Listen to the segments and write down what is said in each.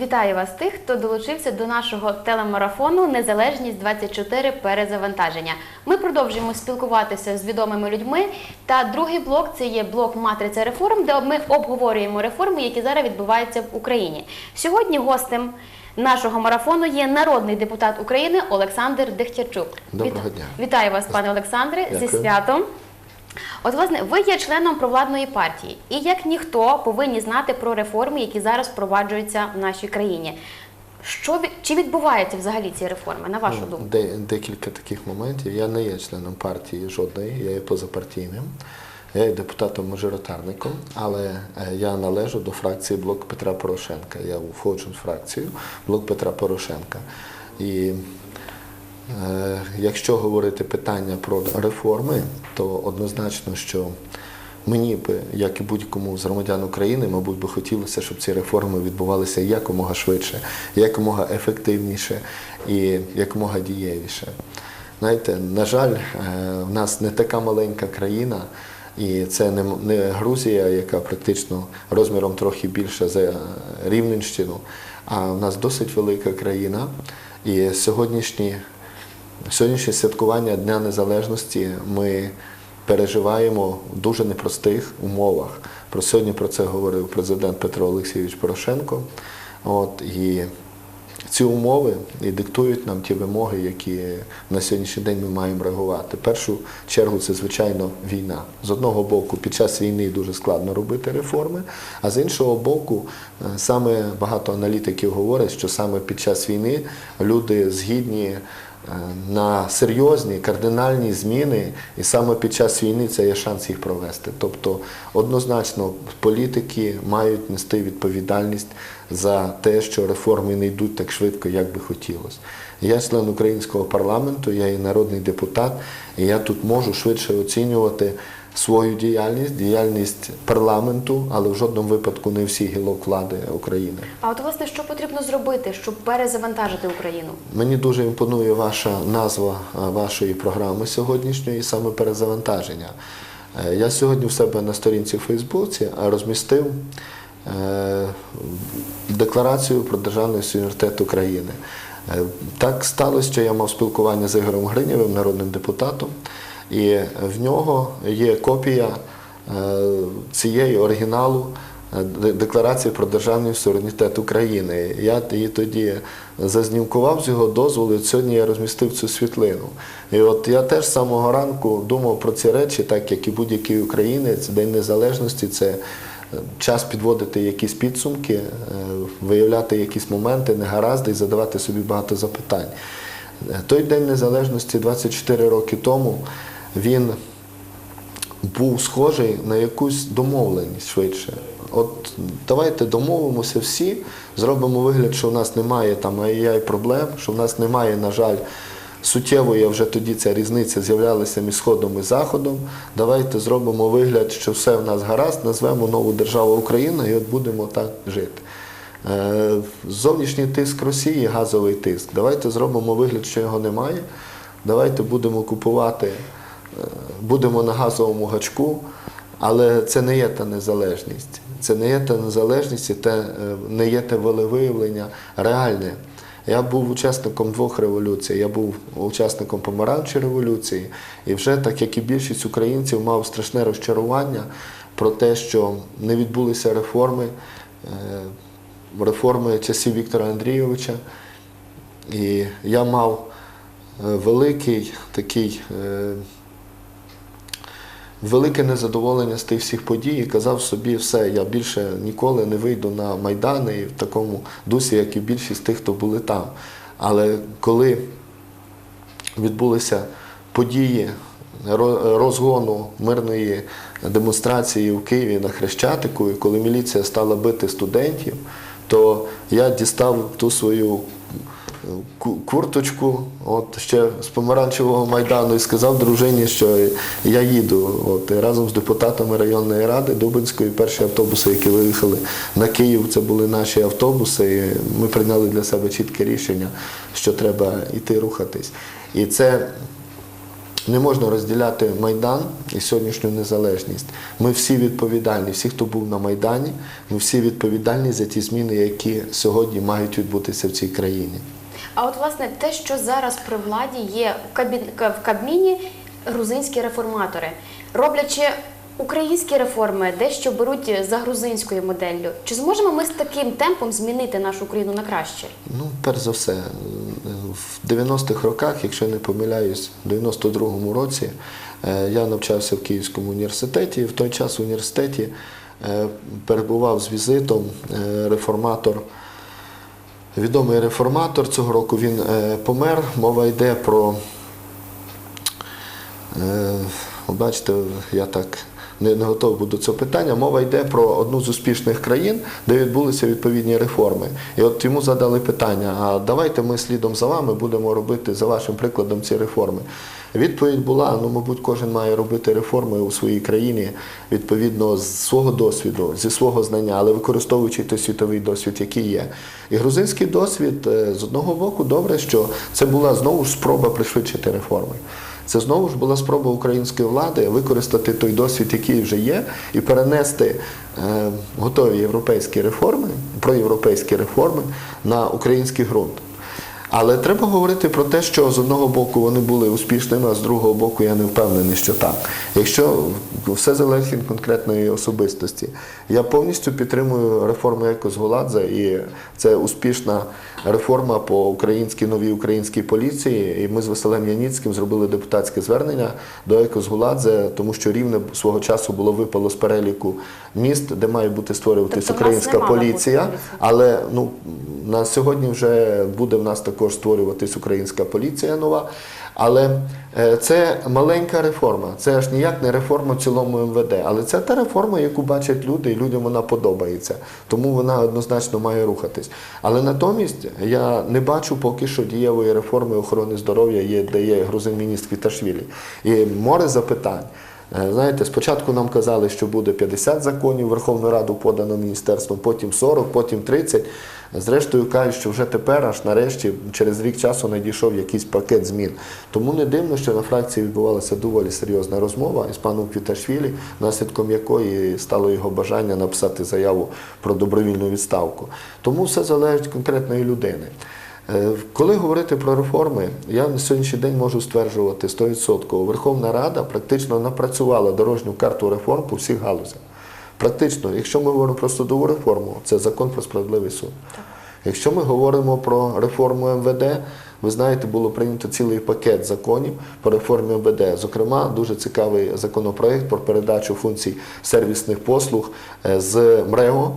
Вітаю вас тих, хто долучився до нашого телемарафону Незалежність 24 перезавантаження. Ми продовжуємо спілкуватися з відомими людьми. Та другий блок це є блок Матриця реформ, де ми обговорюємо реформи, які зараз відбуваються в Україні. Сьогодні гостем нашого марафону є народний депутат України Олександр Дехтярчук. Доброго дня. Вітаю вас, пане Олександре, зі святом. От, власне, ви є членом провладної партії, і як ніхто повинні знати про реформи, які зараз впроваджуються в нашій країні. Що чи відбуваються взагалі ці реформи, на вашу Ну, думку? де- декілька таких моментів. Я не є членом партії жодної, я є позапартійним. Я є депутатом-мажоритарником, але е, я належу до фракції Блок Петра Порошенка. Я входжу в фракцію Блок Петра Порошенка. І якщо говорити питання про реформи, то однозначно, що мені би, як і будь-кому з громадян України, мабуть, би хотілося, щоб ці реформи відбувалися якомога швидше, якомога ефективніше і якомога дієвіше. Знаєте, на жаль, е, в нас не така маленька країна, і це не Грузія, яка практично розміром трохи більша за Рівненщину, а в нас досить велика країна. І сьогоднішні Сьогоднішнє святкування Дня Незалежності ми переживаємо в дуже непростих умовах. Про сьогодні про це говорив президент Петро Олексійович Порошенко. От, і ці умови і диктують нам ті вимоги, які на сьогоднішній день ми маємо реагувати. Першу чергу це, звичайно, війна. З одного боку, під час війни дуже складно робити реформи, а з іншого боку, е, саме багато аналітиків говорять, що саме під час війни люди згідні на серйозні кардинальні зміни, і саме під час війни це є шанс їх провести. Тобто, однозначно, політики мають нести відповідальність за те, що реформи не йдуть так швидко, як би хотілося. Я член українського парламенту, я і народний депутат, і я тут можу швидше оцінювати свою діяльність, діяльність парламенту, але в жодному випадку не всіх гілок влади України. А от власне, що потрібно зробити, щоб перезавантажити Україну? Мені дуже імпонує ваша назва е, вашої програми сьогоднішньої, саме перезавантаження. Е, Я сьогодні в себе на сторінці в Фейсбуці е, розмістив декларацію про державний суверенітет України. Так сталося, що я мав спілкування з Ігорем Гринєвим, народним депутатом, і в нього є копія е, цієї оригіналу е, декларації про державний суверенітет України. Я її тоді зазнімкував з його дозволу, і сьогодні я розмістив цю світлину. І от я теж з самого ранку думав про ці речі, так як і будь-який українець, День Незалежності це е, час підводити якісь підсумки, виявляти якісь моменти, негаразди і задавати собі багато запитань. Той День Незалежності 24 роки тому він був схожий на якусь домовленість швидше. От давайте домовимося всі, зробимо вигляд, що в нас немає там ай-яй проблем, що в нас немає, на жаль, суттєвої вже тоді ця різниця з'являлася між Сходом і Заходом. Давайте зробимо вигляд, що все в нас гаразд, назвемо нову державу Україна і от будемо так жити. Е, Зовнішній тиск Росії, газовий тиск. Давайте зробимо вигляд, що його немає. Давайте будемо купувати, будемо на газовому гачку, але це не є та незалежність. Це не є та незалежність і те, е, не є те волевиявлення реальне. Я був учасником двох революцій. Я був учасником помаранчої революції, і вже так як і більшість українців мав страшне розчарування про те, що не відбулися реформи, е, реформи часів Віктора Андрійовича. І я мав е, великий такий. Велике незадоволення з тих всіх подій і казав собі, все, я більше ніколи не вийду на Майдани і в такому дусі, як і більшість тих, хто були там. Але коли відбулися події розгону мирної демонстрації в Києві на Хрещатику, і коли міліція стала бити студентів, то я дістав ту свою курточку, от ще з помаранчевого майдану, і сказав дружині, що я їду. От разом з депутатами районної ради Дубинської, перші автобуси, які виїхали на Київ, це були наші автобуси. І ми прийняли для себе чітке рішення, що треба йти рухатись. І це Не можна розділяти Майдан і сьогоднішню незалежність. Ми всі відповідальні, всі, хто був на Майдані, ми всі відповідальні за ті зміни, які сьогодні мають відбутися в цій країні. А от власне те, що зараз при владі є в, кабін... в Кабміні грузинські реформатори, роблячи українські реформи, дещо беруть за грузинською моделлю. Чи зможемо ми з таким темпом змінити нашу країну на краще? Ну, перш за все, в 90-х роках, якщо не помиляюсь, в 92-му році е, я навчався в Київському університеті. В той час в університеті е, перебував з візитом е, реформатор. Відомий реформатор цього року він е, помер. Мова йде про Е, Бачите, я так не, готовий буду до цього питання. Мова йде про одну з успішних країн, де відбулися відповідні реформи. І от йому задали питання: а давайте ми слідом за вами будемо робити за вашим прикладом ці реформи. Відповідь була: ну, мабуть, кожен має робити реформи у своїй країні відповідно з свого досвіду, зі свого знання, але використовуючи той світовий досвід, який є. І грузинський досвід е, з одного боку добре, що це була знову ж спроба пришвидшити реформи. Це знову ж була спроба української влади використати той досвід, який вже є, і перенести е, готові європейські реформи, проєвропейські реформи на український ґрунт. Але треба говорити про те, що з одного боку вони були успішними, а з другого боку я не впевнений, що так. Якщо все залежить від конкретної особистості, я повністю підтримую реформу Екос Голадзе, і це успішна реформа по українській новій українській поліції. І ми з Василем Яніцьким зробили депутатське звернення до Екос Голадзе, тому що рівне свого часу було випало з переліку міст, де має бути створюватись Тобто українська поліція. Але ну на сьогодні вже буде в нас також створюватись українська поліція нова. Але е, це маленька реформа. Це аж ніяк не реформа цілому МВД. Але це та реформа, яку бачать люди, і людям вона подобається. Тому вона однозначно має рухатись. Але натомість я не бачу поки що дієвої реформи охорони здоров'я, є, де є грузин міністр Квіташвілі. І море запитань. Е, Знаєте, спочатку нам казали, що буде 50 законів Верховну Раду подано міністерством, потім 40, потім 30. Зрештою кажуть, що вже тепер, аж нарешті, через рік часу надійшов якийсь пакет змін. Тому не дивно, що на фракції відбувалася доволі серйозна розмова із паном Квіташвілі, наслідком якої стало його бажання написати заяву про добровільну відставку. Тому все залежить конкретної людини. Е, Коли говорити про реформи, я на сьогоднішній день можу стверджувати 100%. Верховна Рада практично напрацювала дорожню карту реформ по всіх галузях. Практично, якщо ми говоримо про судову реформу, це закон про справедливий суд. Якщо ми говоримо про реформу МВД, ви знаєте, було прийнято цілий пакет законів по реформі МВД. Зокрема, дуже цікавий законопроект про передачу функцій сервісних послуг е, з МРЕО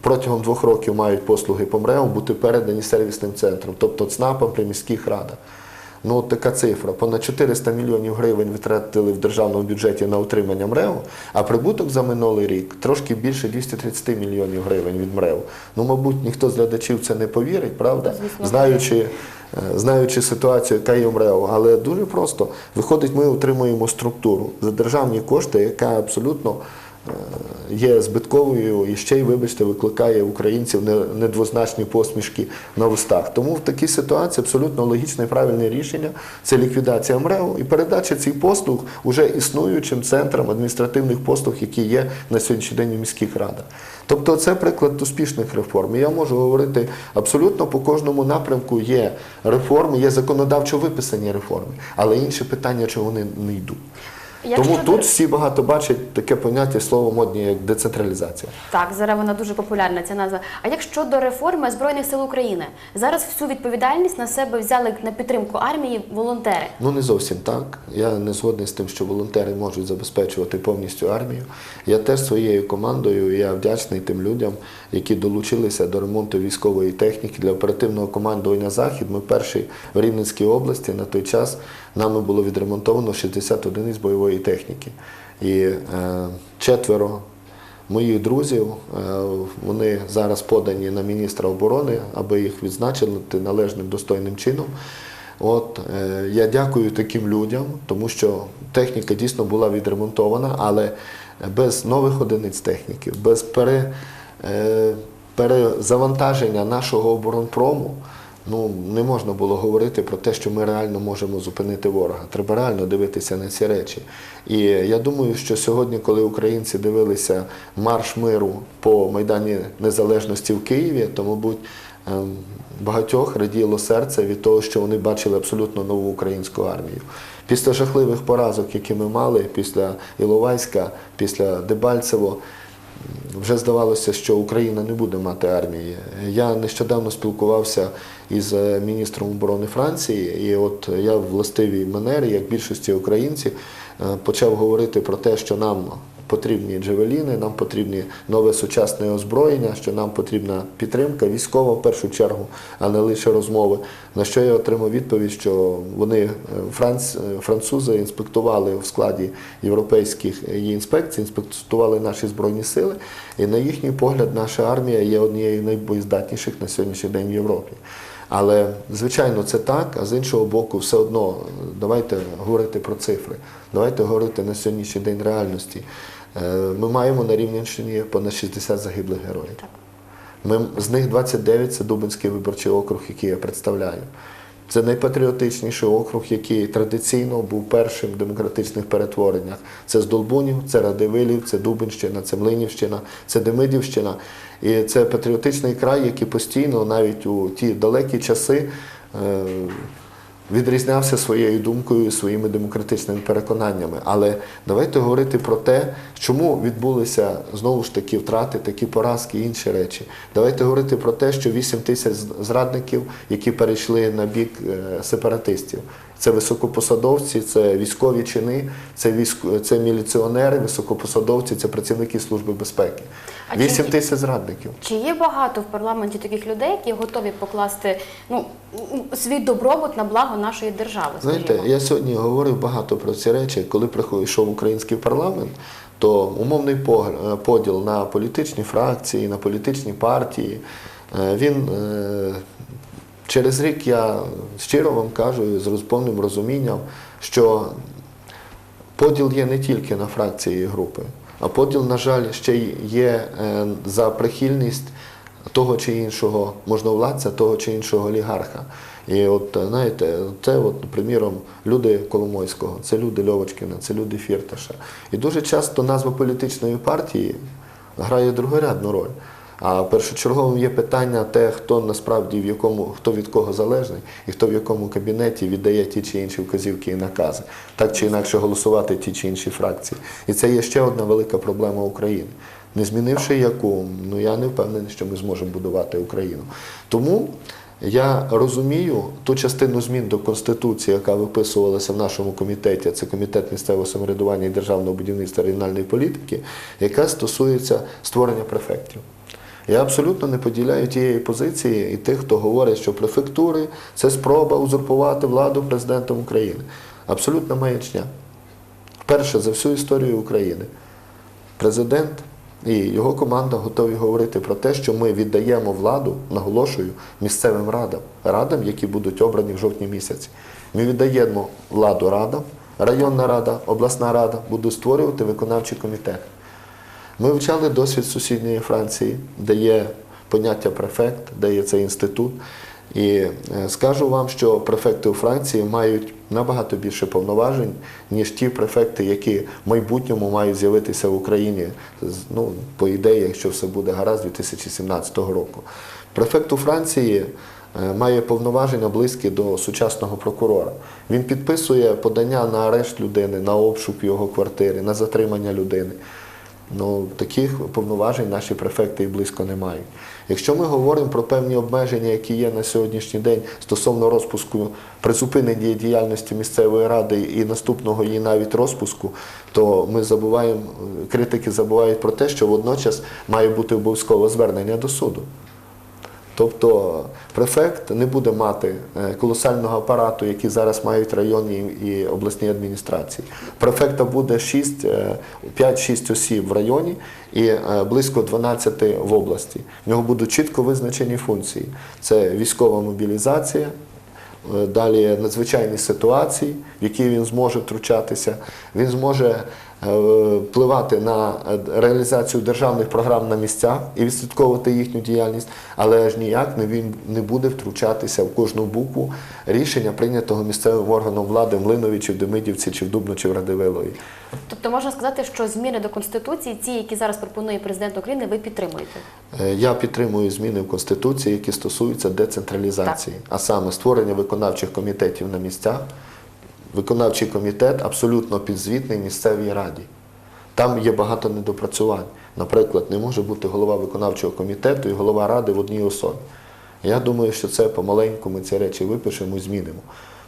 протягом двох років мають послуги по МРЕО бути передані сервісним центром, тобто ЦНАПам при міських радах. Ну, от така цифра. Понад 400 мільйонів гривень витратили в державному бюджеті на утримання МРЕО, а прибуток за минулий рік трошки більше 230 мільйонів гривень від МРЕО. Ну, мабуть, ніхто з глядачів це не повірить, правда? Звісно. Знаючи, е, знаючи ситуацію, яка є в МРЕО. Але дуже просто. Виходить, ми утримуємо структуру за державні кошти, яка абсолютно є збитковою і ще й, вибачте, викликає українців недвозначні посмішки на устах. Тому в такій ситуації абсолютно логічне і правильне рішення це ліквідація МРЕО і передача цих послуг уже існуючим центрам адміністративних послуг, які є на сьогоднішній день у міських радах. Тобто це приклад успішних реформ. Я можу говорити абсолютно по кожному напрямку є реформи, є законодавчо виписані реформи, але інше питання, чи вони не йдуть. Якщо Тому до- тут всі багато бачать таке поняття слово модні, як децентралізація. Так, зараз вона дуже популярна ця назва. А як щодо реформи Збройних сил України? Зараз всю відповідальність на себе взяли на підтримку армії волонтери. Ну не зовсім так. Я не згодний з тим, що волонтери можуть забезпечувати повністю армію. Я теж своєю командою, я вдячний тим людям, які долучилися до ремонту військової техніки для оперативного командування Захід. Ми перші в Рівненській області на той час нами було відремонтовано 60 одиниць бойової техніки. І е, четверо моїх друзів. е, Вони зараз подані на міністра оборони, аби їх відзначити належним достойним чином. От е, я дякую таким людям, тому що техніка дійсно була відремонтована, але без нових одиниць техніки, без пере, перезавантаження нашого оборонпрому ну, не можна було говорити про те, що ми реально можемо зупинити ворога. Треба реально дивитися на ці речі. І я думаю, що сьогодні, коли українці дивилися марш миру по Майдані Незалежності в Києві, то, мабуть, ем, багатьох раділо серце від того, що вони бачили абсолютно нову українську армію. Після жахливих поразок, які ми мали, після Іловайська, після Дебальцево, вже здавалося, що Україна не буде мати армії. Я нещодавно спілкувався із е, міністром оборони Франції, і от я властивій манері, як більшості українців, е, почав говорити про те, що нам потрібні джевеліни, нам потрібні нове сучасне озброєння, що нам потрібна підтримка військова в першу чергу, а не лише розмови. На що я отримав відповідь, що вони е, франц, е, французи інспектували в складі європейських е, інспекцій, інспектували наші збройні сили, і на їхній погляд наша армія є однією з найбоєздатніших на сьогоднішній день в Європі. Але звичайно це так, а з іншого боку, все одно давайте говорити про цифри, давайте говорити на сьогоднішній день реальності. Е, Ми маємо на Рівненщині понад 60 загиблих героїв. Ми, з них 29 це Дубинський виборчий округ, який я представляю. Це найпатріотичніший округ, який традиційно був першим в демократичних перетвореннях. Це Здолбунів, це Радивилів, це Дубинщина, це Млинівщина, це Демидівщина. І це патріотичний край, який постійно, навіть у ті далекі часи, е, відрізнявся своєю думкою, і своїми демократичними переконаннями. Але давайте говорити про те, чому відбулися знову ж такі втрати, такі поразки і інші речі. Давайте говорити про те, що 8 тисяч зрадників, які перейшли на бік е, сепаратистів. Це високопосадовці, це військові чини, це військ... це міліціонери, високопосадовці, це працівники Служби безпеки. А чи тисяч зрадників. Чи є багато в парламенті таких людей, які готові покласти ну, свій добробут на благо нашої держави? Знаєте, я сьогодні говорив багато про ці речі. Коли приходив йшов український парламент, то умовний е, поділ на політичні фракції, на політичні партії, е, він е, через рік я щиро вам кажу з повним розумінням, що поділ є не тільки на фракції і групи, а поділ, на жаль, ще є е, за прихильність того чи іншого можновладця, того чи іншого олігарха. І от е, знаєте, це, от, приміром, люди Коломойського, це люди Льовочкіна, це люди Фірташа. І дуже часто назва політичної партії грає другорядну роль. А першочерговим є питання те, хто насправді в якому, хто від кого залежний і хто в якому кабінеті віддає ті чи інші вказівки і накази, так чи інакше голосувати ті чи інші фракції. І це є ще одна велика проблема України. Не змінивши яку, ну я не впевнений, що ми зможемо будувати Україну. Тому я розумію ту частину змін до Конституції, яка виписувалася в нашому комітеті, це комітет місцевого самоврядування і державного будівництва регіональної політики, яка стосується створення префектів. Я абсолютно не поділяю тієї позиції і тих, хто говорить, що префектури це спроба узурпувати владу президентом України. Абсолютна маячня. Вперше за всю історію України президент і його команда готові говорити про те, що ми віддаємо владу, наголошую, місцевим радам, радам, які будуть обрані в жовтні місяці. Ми віддаємо владу радам, районна рада, обласна рада будуть створювати виконавчий комітет. Ми вивчали досвід сусідньої Франції, де є поняття префект, де є цей інститут. І е, скажу вам, що префекти у Франції мають набагато більше повноважень, ніж ті префекти, які в майбутньому мають з'явитися в Україні, ну, по ідеї, якщо все буде гаразд, 2017 року. Префект у Франції е, має повноваження близькі до сучасного прокурора. Він підписує подання на арешт людини, на обшук його квартири, на затримання людини. Ну, таких повноважень наші префекти і близько не мають. Якщо ми говоримо про певні обмеження, які є на сьогоднішній день стосовно розпуску призупинення діяльності місцевої ради і наступного її навіть розпуску, то ми забуваємо, критики забувають про те, що водночас має бути обов'язкове звернення до суду. Тобто префект не буде мати е, колосального апарату, який зараз мають районні і обласні адміністрації. Префекта буде 6, е, 5-6 осіб в районі і е, близько 12 в області. В нього будуть чітко визначені функції: це військова мобілізація. Далі надзвичайні ситуації, в які він зможе втручатися. Він зможе впливати на е, реалізацію державних програм на місцях і відслідковувати їхню діяльність, але аж ніяк не він не буде втручатися в кожну букву рішення, прийнятого місцевим органом влади в Млинові, чи в Демидівці, чи в Дубно, чи в Радивилові. Тобто можна сказати, що зміни до конституції, ці, які зараз пропонує президент України, ви підтримуєте. Е, Я підтримую зміни в Конституції, які стосуються децентралізації, а саме створення виконавчих комітетів на місцях. Виконавчий комітет абсолютно підзвітний місцевій раді. Там є багато недопрацювань. Наприклад, не може бути голова виконавчого комітету і голова ради в одній особі. Я думаю, що це помаленьку ми ці речі випишемо і змінимо.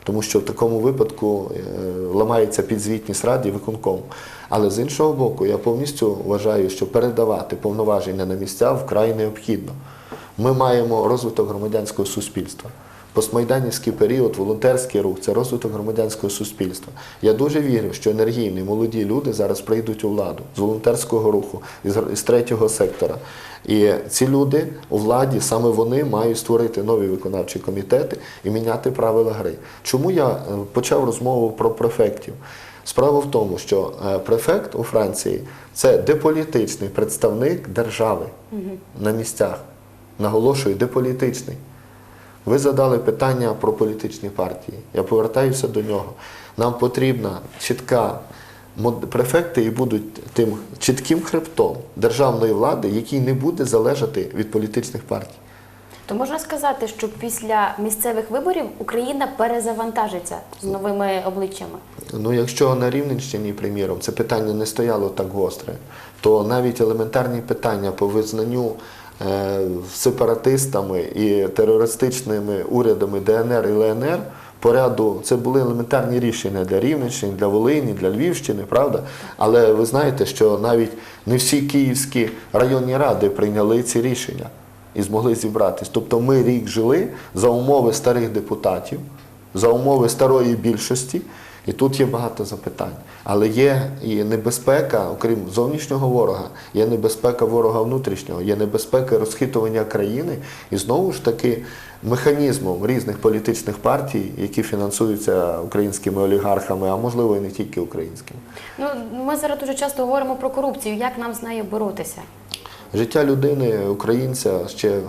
Тому що в такому випадку е, ламається підзвітність раді і виконкому. Але з іншого боку, я повністю вважаю, що передавати повноваження на місця вкрай необхідно. Ми маємо розвиток громадянського суспільства. Постмайданівський період, волонтерський рух це розвиток громадянського суспільства. Я дуже вірю, що енергійні молоді люди зараз прийдуть у владу з волонтерського руху, із третього сектора. І ці люди у владі, саме вони мають створити нові виконавчі комітети і міняти правила гри. Чому я е, почав розмову про префектів? Справа в тому, що е, префект у Франції це деполітичний представник держави на місцях. Наголошую, деполітичний. Ви задали питання про політичні партії. Я повертаюся до нього. Нам потрібна чітка префекти і будуть тим чітким хребтом державної влади, який не буде залежати від політичних партій. То можна сказати, що після місцевих виборів Україна перезавантажиться з новими обличчями. Ну, якщо на Рівненщині, приміром, це питання не стояло так гостре, то навіть елементарні питання по визнанню сепаратистами і терористичними урядами ДНР і ЛНР по ряду це були елементарні рішення для Рівненщини, для Волині, для Львівщини, правда? Але ви знаєте, що навіть не всі київські районні ради прийняли ці рішення і змогли зібратись. Тобто ми рік жили за умови старих депутатів, за умови старої більшості, і тут є багато запитань. Але є і небезпека, окрім зовнішнього ворога, є небезпека ворога внутрішнього, є небезпека розхитування країни і знову ж таки механізмом різних політичних партій, які фінансуються українськими олігархами, а можливо і не тільки українськими. Ну ми зараз дуже часто говоримо про корупцію. Як нам з нею боротися? Життя людини, українця ще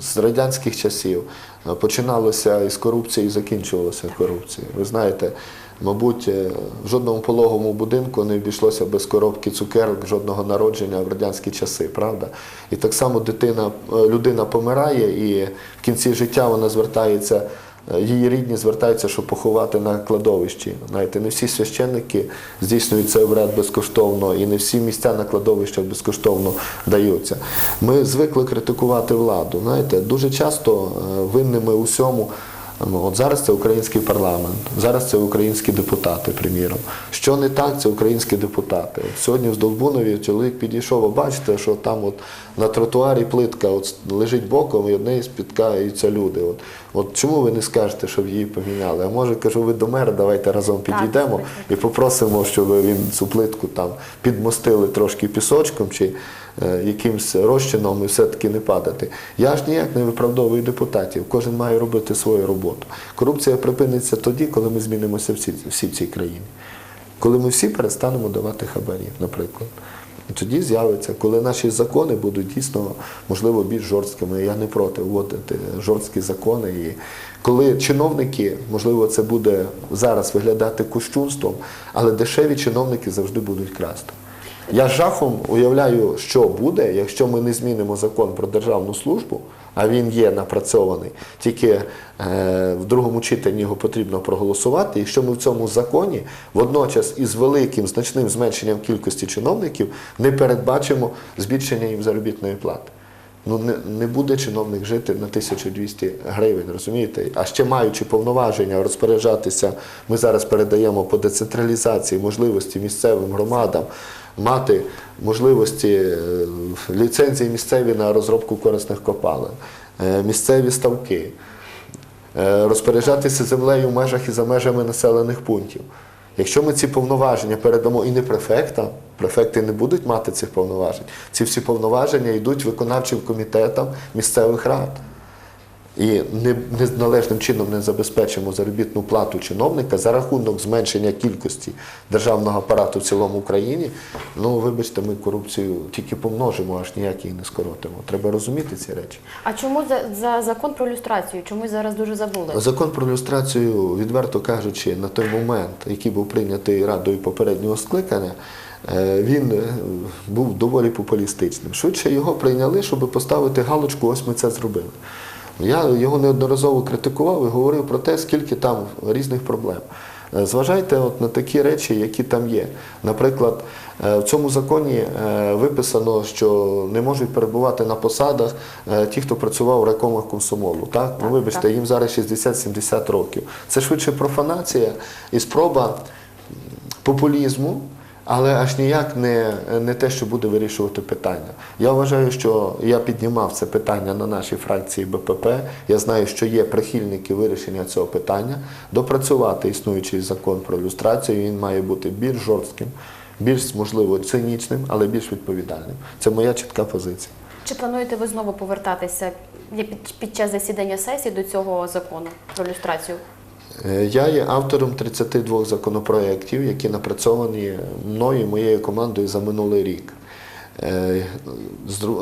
з радянських часів е, починалося із корупції і закінчувалося корупцією. Ви знаєте, мабуть, е, в жодному пологовому будинку не обійшлося без коробки цукерок жодного народження в радянські часи, правда? І так само дитина, е, людина помирає, і в кінці життя вона звертається. е, Її рідні звертаються, щоб поховати на кладовищі. Знаєте, не всі священники здійснюють цей обряд безкоштовно, і не всі місця на кладовищах безкоштовно даються. Ми звикли критикувати владу. Знаєте, дуже часто винними у всьому. Ну, от зараз це український парламент, зараз це українські депутати, приміром. Що не так, це українські депутати. Сьогодні в Здолбунові чоловік підійшов, а бачите, що там от на тротуарі плитка от лежить боком і одне спіткаються люди. От, от чому ви не скажете, щоб її поміняли? А може, кажу, ви до мера, давайте разом підійдемо і попросимо, щоб він цю плитку там підмостили трошки пісочком чи якимсь розчином і все-таки не падати. Я ж ніяк не виправдовую депутатів. Кожен має робити свою роботу. Корупція припиниться тоді, коли ми змінимося всі, в цій країні. Коли ми всі перестанемо давати хабарі, наприклад. Тоді з'явиться, коли наші закони будуть дійсно, можливо, більш жорсткими. Я не проти вводити жорсткі закони. І коли чиновники, можливо, це буде зараз виглядати кощунством, але дешеві чиновники завжди будуть красти. Я жахом уявляю, що буде, якщо ми не змінимо закон про державну службу, а він є напрацьований, тільки е, в другому читанні його потрібно проголосувати. Якщо ми в цьому законі водночас із великим значним зменшенням кількості чиновників не передбачимо збільшення їм заробітної плати. Ну не, не буде чиновник жити на 1200 гривень, розумієте? А ще маючи повноваження розпоряджатися, ми зараз передаємо по децентралізації можливості місцевим громадам мати можливості е, ліцензії місцеві на розробку корисних копалин, е, місцеві ставки, е, розпоряджатися землею в межах і за межами населених пунктів. Якщо ми ці повноваження передамо і не префектам, префекти не будуть мати цих повноважень. Ці всі повноваження йдуть виконавчим комітетам місцевих рад. І не, не належним чином не забезпечимо заробітну плату чиновника за рахунок зменшення кількості державного апарату в цілому Україні, ну вибачте, ми корупцію тільки помножимо, аж ніяк її не скоротимо. Треба розуміти ці речі. А чому за, за закон про люстрацію? Чомусь зараз дуже забули. Закон про люстрацію, відверто кажучи, на той момент, який був прийнятий радою попереднього скликання, е, він е, був доволі популістичним. Швидше його прийняли, щоб поставити галочку, ось ми це зробили. Я його неодноразово критикував і говорив про те, скільки там різних проблем. Е, Зважайте от на такі речі, які там є. Наприклад, е, в цьому законі е, виписано, що не можуть перебувати на посадах ті, хто працював в райкомах комсомолу. Так? Ну, вибачте, так. їм зараз 60-70 років. Це швидше профанація і спроба популізму, але аж ніяк не, не те, що буде вирішувати питання. Я вважаю, що я піднімав це питання на нашій фракції БПП. Я знаю, що є прихильники вирішення цього питання. Допрацювати існуючий закон про люстрацію він має бути більш жорстким, більш можливо цинічним, але більш відповідальним. Це моя чітка позиція. Чи плануєте ви знову повертатися під, час засідання сесії до цього закону про люстрацію? Е, Я є автором 32 законопроєктів, які напрацьовані мною і моєю командою за минулий рік. Е,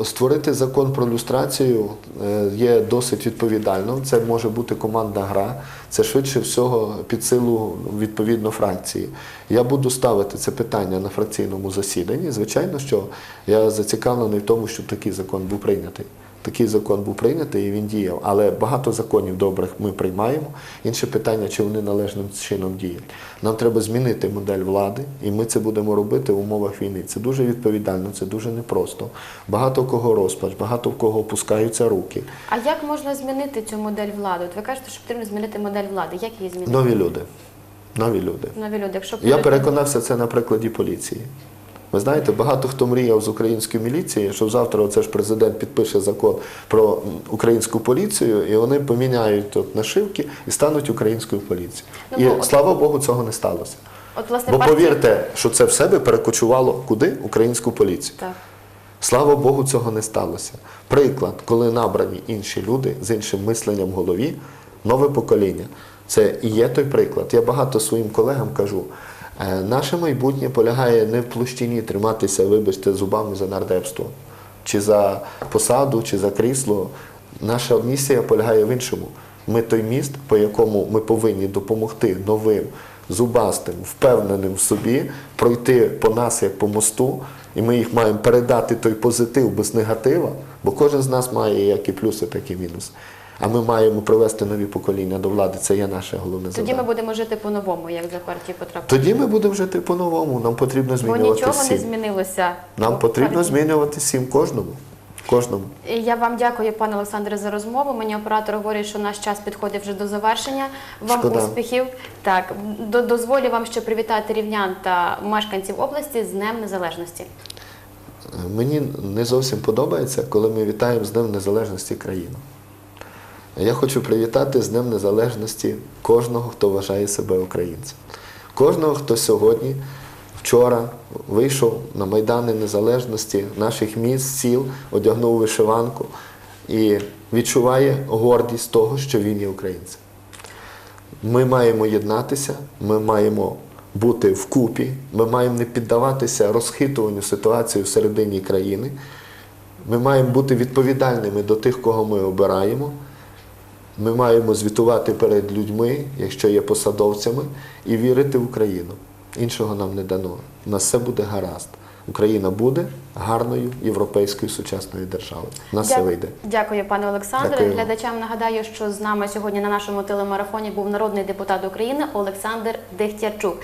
Створити закон про люстрацію е, є досить відповідально. Це може бути командна гра, це швидше всього під силу відповідно фракції. Я буду ставити це питання на фракційному засіданні. Звичайно, що я зацікавлений в тому, щоб такий закон був прийнятий. Такий закон був прийнятий і він діяв. Але багато законів добрих ми приймаємо. Інше питання, чи вони належним чином діють. Нам треба змінити модель влади, і ми це будемо робити в умовах війни. Це дуже відповідально, це дуже непросто. Багато в кого розпач, багато в кого опускаються руки. А як можна змінити цю модель влади? От ви кажете, що потрібно змінити модель влади. Як її змінити? Нові люди. Нові люди. Нові люди. Якщо Я переконався це на прикладі поліції. Ви знаєте, багато хто мріяв з української міліції, що завтра оце ж президент підпише закон про українську поліцію, і вони поміняють тут нашивки і стануть українською поліцією. Ну, і от- слава Богу, цього не сталося. От, власне, Бо партії- повірте, що це в себе перекочувало куди? Українську поліцію. Так. Слава Богу, цього не сталося. Приклад, коли набрані інші люди з іншим мисленням в голові, нове покоління. Це і є той приклад. Я багато своїм колегам кажу. Е, Наше майбутнє полягає не в площині триматися, вибачте, зубами за нардепство, чи за посаду, чи за крісло. Наша місія полягає в іншому. Ми той міст, по якому ми повинні допомогти новим, зубастим, впевненим в собі, пройти по нас як по мосту, і ми їх маємо передати той позитив без негатива, бо кожен з нас має як і плюси, так і мінуси. А ми маємо привести нові покоління до влади. Це є наше головне Тоді ми будемо жити по-новому, як за партії Петра. Тоді ми будемо жити по-новому. Нам потрібно Бо змінювати нічого не змінилося. Нам потрібно партії. змінювати всім кожному. Кожному. Я вам дякую, пане Олександре, за розмову. Мені оператор говорить, що наш час підходить вже до завершення. Вам Шкода. успіхів. Так, до- дозволю вам ще привітати рівнян та мешканців області з Днем Незалежності. Мені не зовсім подобається, коли ми вітаємо з Днем Незалежності країну. Я хочу привітати з Днем Незалежності кожного, хто вважає себе українцем. Кожного, хто сьогодні, вчора вийшов на Майдани Незалежності наших міст, сіл, одягнув вишиванку і відчуває гордість того, що він є українцем. Ми маємо єднатися, ми маємо бути вкупі, ми маємо не піддаватися розхитуванню ситуації всередині країни. Ми маємо бути відповідальними до тих, кого ми обираємо. Ми маємо звітувати перед людьми, якщо є посадовцями, і вірити в Україну. Іншого нам не дано. У нас все буде гаразд. Україна буде гарною європейською сучасною державою. У нас все вийде. Дякую, пане Олександре. Дякую. Глядачам нагадаю, що з нами сьогодні на нашому телемарафоні був народний депутат України Олександр Дехтярчук.